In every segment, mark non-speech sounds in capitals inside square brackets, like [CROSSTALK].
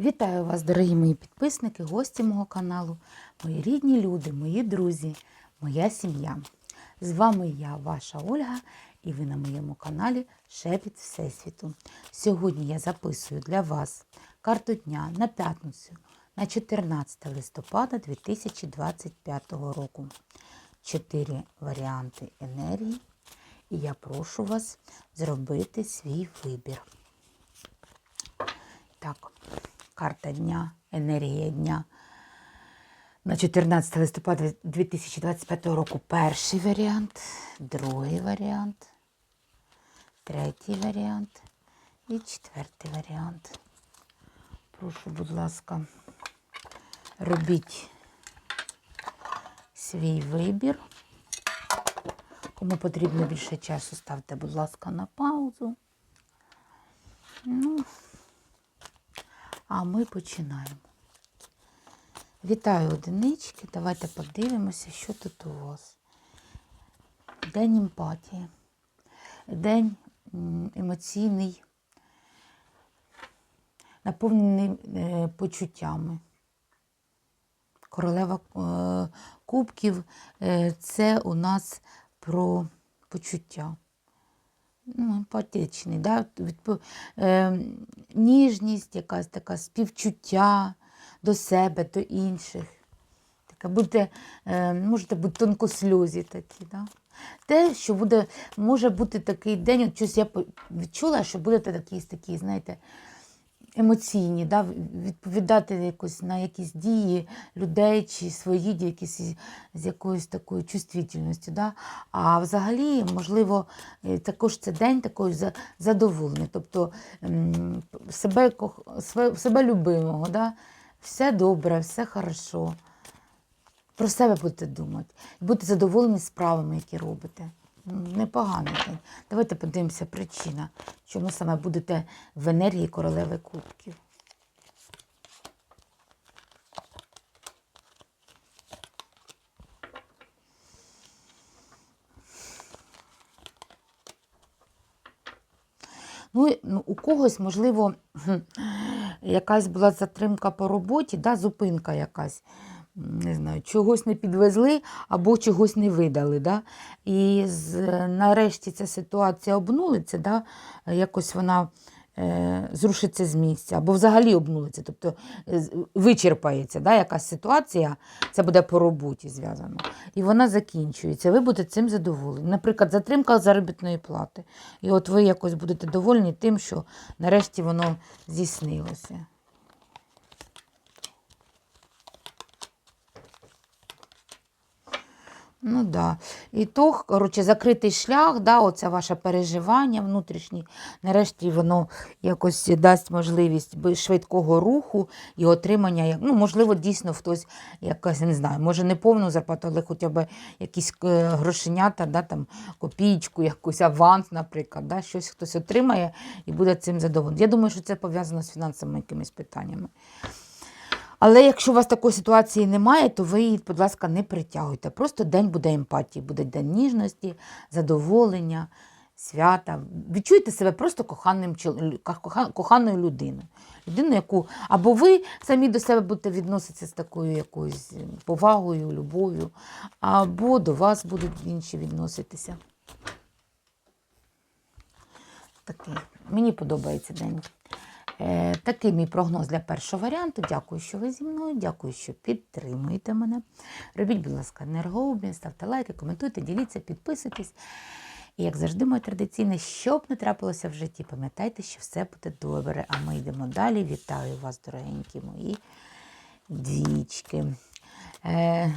Вітаю вас, дорогі мої підписники, гості мого каналу, мої рідні люди, мої друзі, моя сім'я. З вами я, ваша Ольга, і ви на моєму каналі Шепіт Всесвіту. Сьогодні я записую для вас карту дня на п'ятницю на 14 листопада 2025 року. Чотири варіанти енергії, і я прошу вас зробити свій вибір. Так, карта дня, енергія дня. На 14 листопада 2025 року перший варіант, другий варіант, третій варіант і четвертий варіант. Прошу, будь ласка, робіть свій вибір. Кому потрібно більше часу, ставте, будь ласка, на паузу. Ну, а ми починаємо. Вітаю одинички. Давайте подивимося, що тут у вас. День емпатії. День емоційний, наповнений е, почуттями. Королева е, кубків е, це у нас про почуття ну, емпатичний, да? відпо- е, ніжність, якась така співчуття до себе, до інших. Така будьте, е, можете бути тонкослюзі такі. Да? Те, що буде, може бути такий день, от щось я відчула, що буде такий, такий знаєте, емоційні, да? відповідати якось на якісь дії людей чи свої дії якісь з якоюсь такою чувствительністю. Да? А взагалі, можливо, е, також це день такої задоволення, тобто себе, себе, любимого, да? все добре, все хорошо. Про себе будете думати. Будете задоволені справами, які робите. Непоганий день. Давайте подивимося причина, чому саме будете в енергії королеви кубків. Ну, ну, у когось, можливо, якась була затримка по роботі, да, зупинка якась. Не знаю, чогось не підвезли або чогось не видали. Да? І з, нарешті ця ситуація обнулиться, да? якось вона е, зрушиться з місця, або взагалі обнулиться, тобто е, вичерпається да? якась ситуація, це буде по роботі зв'язано. І вона закінчується. Ви будете цим задоволені. Наприклад, затримка заробітної плати. І от ви якось будете довольні тим, що нарешті воно здійснилося. Ну да. І то, коротше, закритий шлях, да, оце ваше переживання внутрішнє, нарешті воно якось дасть можливість швидкого руху і отримання, ну, можливо, дійсно хтось якась, не знаю, може не повну зарплату, але хоча б якісь е, грошенята, да, там, копійку, якусь аванс, наприклад, да, щось хтось отримає і буде цим задоволений. Я думаю, що це пов'язано з фінансовими якимись питаннями. Але якщо у вас такої ситуації немає, то ви її, будь ласка, не притягуйте. Просто день буде емпатії, буде день ніжності, задоволення, свята. Відчуйте себе просто коханим, коханою людиною. Людину, яку або ви самі до себе будете відноситися з такою якоюсь повагою, любов'ю, або до вас будуть інші відноситися. Такий. Мені подобається день. Е, такий мій прогноз для першого варіанту. Дякую, що ви зі мною. Дякую, що підтримуєте мене. Робіть, будь ласка, енергообмін, ставте лайки, коментуйте, діліться, підписуйтесь. І, як завжди, моє традиційне, що б не трапилося в житті, пам'ятайте, що все буде добре. А ми йдемо далі. Вітаю вас, дорогенькі мої двічки. Е,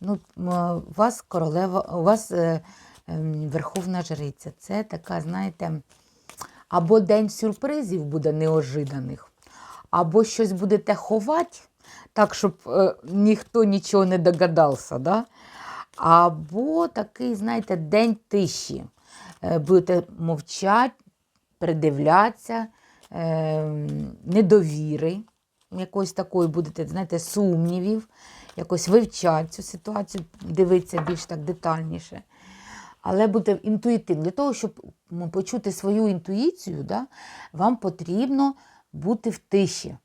ну, у вас королева, у вас е, ем, верховна жриця. Це така, знаєте, або день сюрпризів буде неожиданих, або щось будете ховати, так, щоб е, ніхто нічого не догадався. Да? Або такий, знаєте, день тиші. Е, будете мовчати, придивлятися, е, недовіри, якоїсь такої будете, знаєте, сумнівів, якось вивчати цю ситуацію, дивитися більш так детальніше. Але бути інтуїтивним. Для того, щоб почути свою інтуїцію, да, вам потрібно бути в тиші.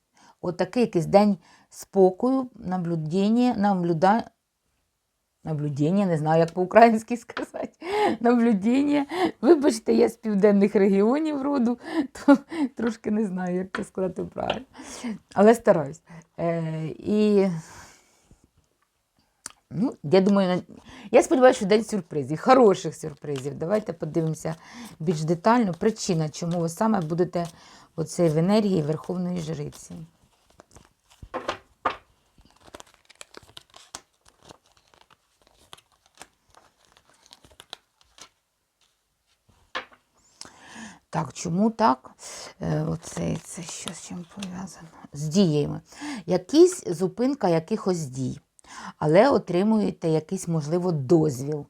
отакий якийсь день спокою, наблюдення, наблюда... Наблюдення, не знаю, як по-українськи сказати. [LAUGHS] Наблюдення. Вибачте, я з південних регіонів роду, [LAUGHS] то трошки не знаю, як це сказати правильно. Але стараюсь. Е, і ну, я думаю, я сподіваюся, що день сюрпризів, хороших сюрпризів. Давайте подивимося більш детально. Причина, чому ви саме будете оце в енергії Верховної Жриці. Так, чому так? Е, оце це що з чим пов'язано? З діями. Якісь зупинка якихось дій, але отримуєте якийсь, можливо, дозвіл.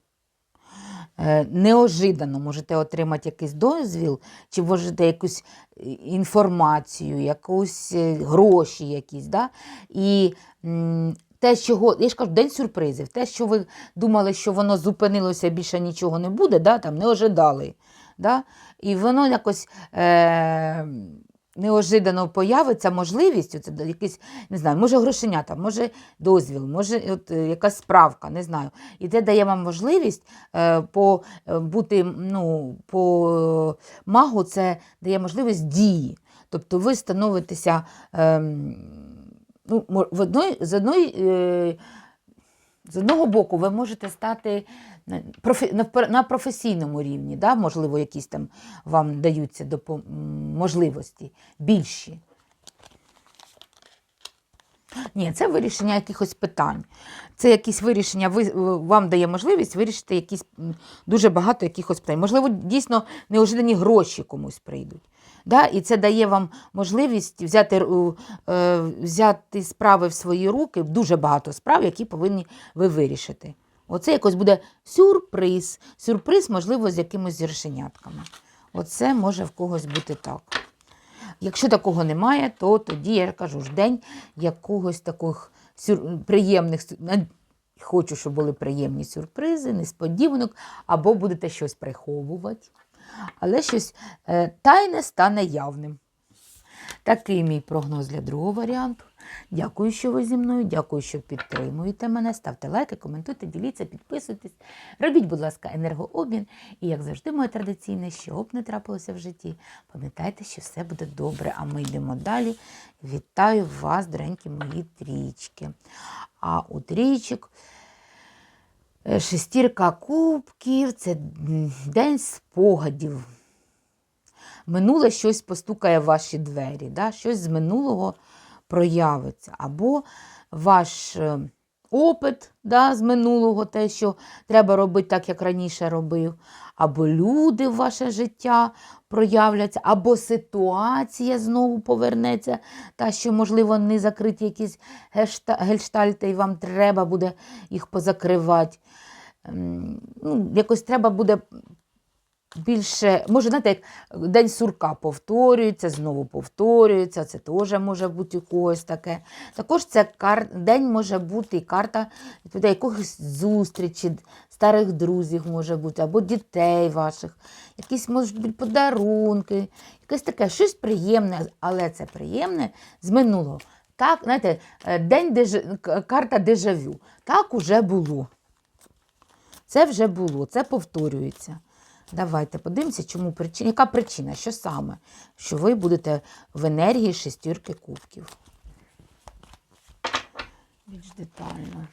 Е, Неожиданно можете отримати якийсь дозвіл, чи можете якусь е, інформацію, якусь е, гроші якісь. Да? І те, чого, я ж кажу, день сюрпризів, те, що ви думали, що воно зупинилося, більше нічого не буде, да? там, не ожидали. Да? І воно якось е, неожиданно появиться можливість, це якийсь, не знаю, може грошенята, може дозвіл, може от, е, якась справка, не знаю. І це дає вам можливість е, по, е, бути ну, по е, магу, це дає можливість дії. Тобто ви становитеся ем, ну, в одної, з одної. Е, з одного боку, ви можете стати на- професійному рівні, да? можливо, якісь там вам даються допо- м, можливості більші. Ні, це вирішення якихось питань. Це якісь вирішення, ви, вам дає можливість вирішити якісь дуже багато якихось питань. Можливо, дійсно неожидані гроші комусь прийдуть. Да? І це дає вам можливість взяти, е, взяти справи в свої руки, дуже багато справ, які повинні ви вирішити. Оце якось буде сюрприз. Сюрприз, можливо, з якимось зіршенятками. Оце може в когось бути так. Якщо такого немає, то тоді я кажу ж день якогось таких сюр... приємних хочу, щоб були приємні сюрпризи, несподіванок, або будете щось приховувати. Але щось е, тайне стане явним. Такий мій прогноз для другого варіанту. Дякую, що ви зі мною. Дякую, що підтримуєте мене. Ставте лайки, коментуйте, діліться, підписуйтесь. Робіть, будь ласка, енергообмін. І, як завжди, моє традиційне, що б не трапилося в житті, пам'ятайте, що все буде добре. А ми йдемо далі. Вітаю вас, доренькі мої трічки. А у трічок е, шестірка кубків це день спогадів минуле щось постукає в ваші двері, да? щось з минулого проявиться. Або ваш е, опит да, з минулого, те, що треба робити так, як раніше робив, або люди в ваше життя проявляться, або ситуація знову повернеться, та, що, можливо, не закриті якісь гельштальти, і вам треба буде їх позакривати. Ем, Ну, якось треба буде більше, може, знаєте, як день сурка повторюється, знову повторюється, це теж може бути у когось таке. Також це кар... день може бути і карта якогось зустрічі, старих друзів може бути, або дітей ваших, якісь можуть бути подарунки, якесь таке щось приємне, але це приємне з минулого. Так, знаєте, е, день деж... карта дежавю. Так уже було. Це вже було, це повторюється. Давайте подивимося, чому причина. Яка причина? Що саме? Що ви будете в енергії шестірки кубків. Більш детально.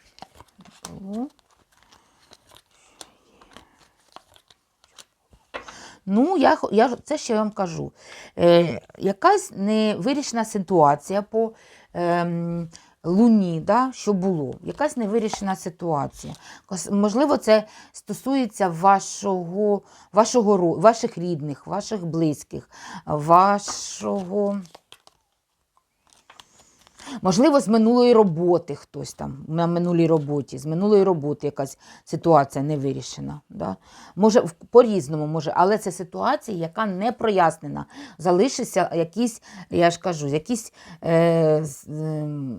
Ну, я, я, це ще вам кажу. Е, якась невирішена ситуація по ем, луні, да, що було. Якась невирішена ситуація. Можливо, це стосується вашого, вашого, ваших рідних, ваших близьких, вашого. Можливо, з минулої роботи хтось там на минулій роботі, з минулої роботи якась ситуація не вирішена. Да? Може, по-різному може, але це ситуація, яка не прояснена. Залишиться якісь, я ж кажу, якісь е, ем,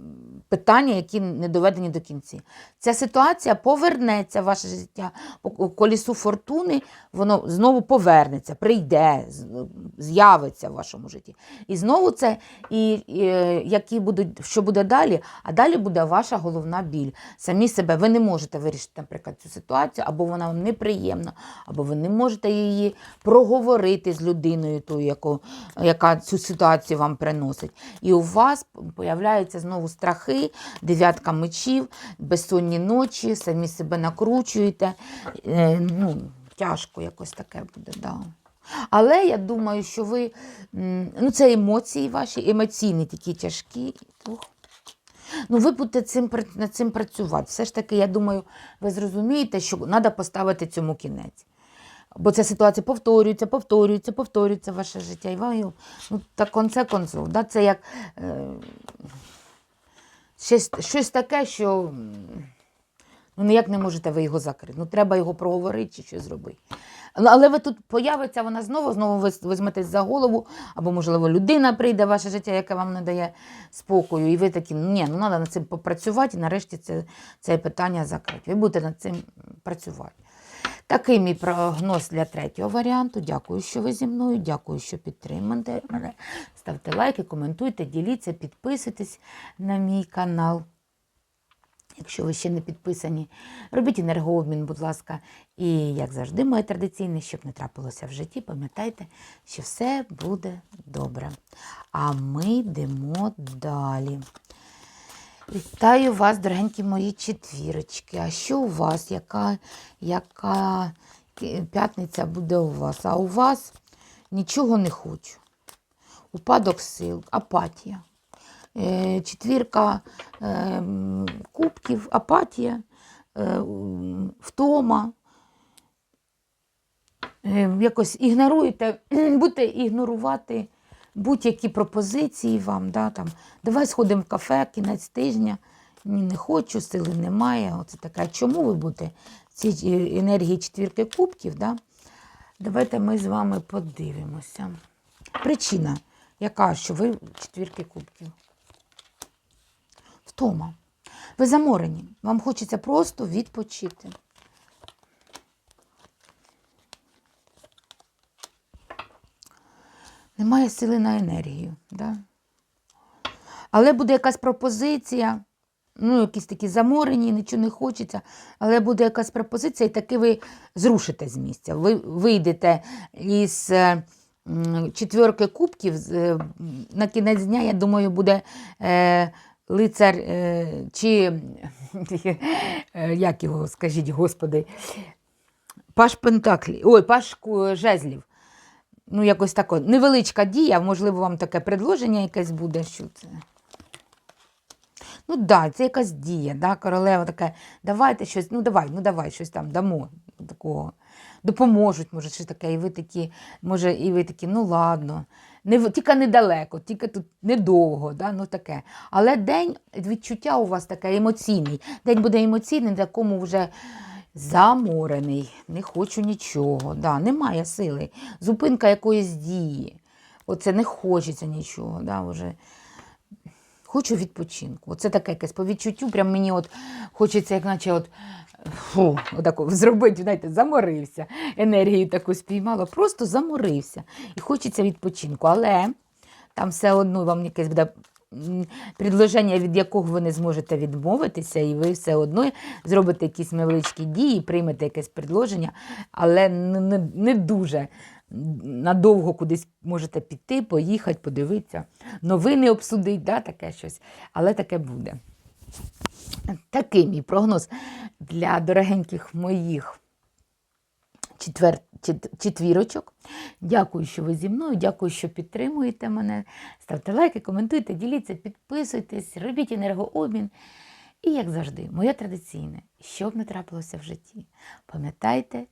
питання, які не доведені до кінці. Ця ситуація повернеться в ваше життя по колісу фортуни, воно знову повернеться, прийде, з'явиться в вашому житті. І знову це, і, і, е, які будуть, що буде далі, а далі буде ваша головна біль. Самі себе ви не можете вирішити, наприклад, цю ситуацію, або вона вам неприємна, або ви не можете її проговорити з людиною, тою, яку, яка цю ситуацію вам приносить. І у вас появляються знову страхи, дев'ятка мечів, безсонні ночі, самі себе накручуєте. Е, ну, тяжко якось таке буде. Да. Але я думаю, що ви ну це емоції ваші, емоційні такі тяжкі. Ну, ви будете цим, над цим працювати. Все ж таки, я думаю, ви зрозумієте, що треба поставити цьому кінець. Бо ця ситуація повторюється, повторюється, повторюється ваше життя. І ви, ну, так конце концов. Да? Це як е, щось, щось таке, що ну, ніяк не можете ви його закрити. Ну, треба його проговорити чи щось зробити. Ну, Але ви тут появиться вона знову, знову ви візьметесь за голову, або, можливо, людина прийде в ваше життя, яка вам не дає спокою, і ви такі, ні, ну треба над цим попрацювати, і нарешті це, це питання закрити. Ви будете над цим працювати. Такий мій прогноз для третього варіанту. Дякую, що ви зі мною. Дякую, що підтримуєте мене. Ставте лайки, коментуйте, діліться, підписуйтесь на мій канал. Якщо ви ще не підписані, робіть енергообмін, будь ласка. І, як завжди, моє традиційне, щоб не трапилося в житті, пам'ятайте, що все буде добре. А ми йдемо далі. Вітаю вас, дорогенькі мої четвірочки. А що у вас? Яка, яка п'ятниця буде у вас? А у вас нічого не хочу. Упадок сил, апатія. Е, Четвірка е, кубків, апатія, е, втома. Якось ігноруєте, [CLEARS THROAT] будете ігнорувати будь-які пропозиції вам. Да, там, давай сходимо в кафе, кінець тижня. Ні, не хочу, сили немає. Оце таке. Чому ви будете ці енергії четвірки кубків? Да? Давайте ми з вами подивимося. Причина, яка, що ви четвірки кубків? Втома. Ви заморені. Вам хочеться просто відпочити. Немає сили на енергію. Да? Але буде якась пропозиція, ну, якісь такі заморені, нічого не хочеться, але буде якась пропозиція, і таки ви зрушите з місця. Ви вийдете із е, четверки кубків. е, На кінець дня, я думаю, буде е, лицар е, чи е, як його, скажіть, господи, Паш Пентаклі, ой, Паш жезлів. Ну, якось тако. Невеличка дія, можливо, вам таке предложення якесь буде, що це. Ну так, да, це якась дія, да? королева така, давайте щось, ну давай, ну давай, щось там дамо такого. Допоможуть, може, щось таке, і ви такі, може, і ви такі, ну ладно. Не, тільки недалеко, тільки тут недовго, да? ну таке. Але день відчуття у вас таке емоційний. День буде емоційний, на якому вже заморений, не хочу нічого, да, немає сили. Зупинка якоїсь дії. Оце не хочеться нічого. Да, вже. Хочу відпочинку. Оце таке якесь по відчуттю. Прям мені от хочеться, як наче от, фу, отако, зробити, знаєте, заморився. Енергію таку спіймала, просто заморився. І хочеться відпочинку. Але там все одно вам якесь буде предложення, від якого ви не зможете відмовитися, і ви все одно зробите якісь невеличкі дії, приймете якесь предложення, але не, не, не дуже надовго кудись можете піти, поїхати, подивитися, новини обсудити, да, таке щось, але таке буде. Такий мій прогноз для дорогеньких моїх четвер... четвірочок. Дякую, що ви зі мною. Дякую, що підтримуєте мене. Ставте лайки, коментуйте, діліться, підписуйтесь, робіть енергообмін. І, як завжди, моє традиційне, що б не трапилося в житті, пам'ятайте,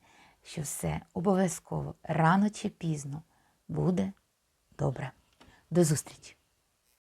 що все обов'язково рано чи пізно буде добре. До зустрічі!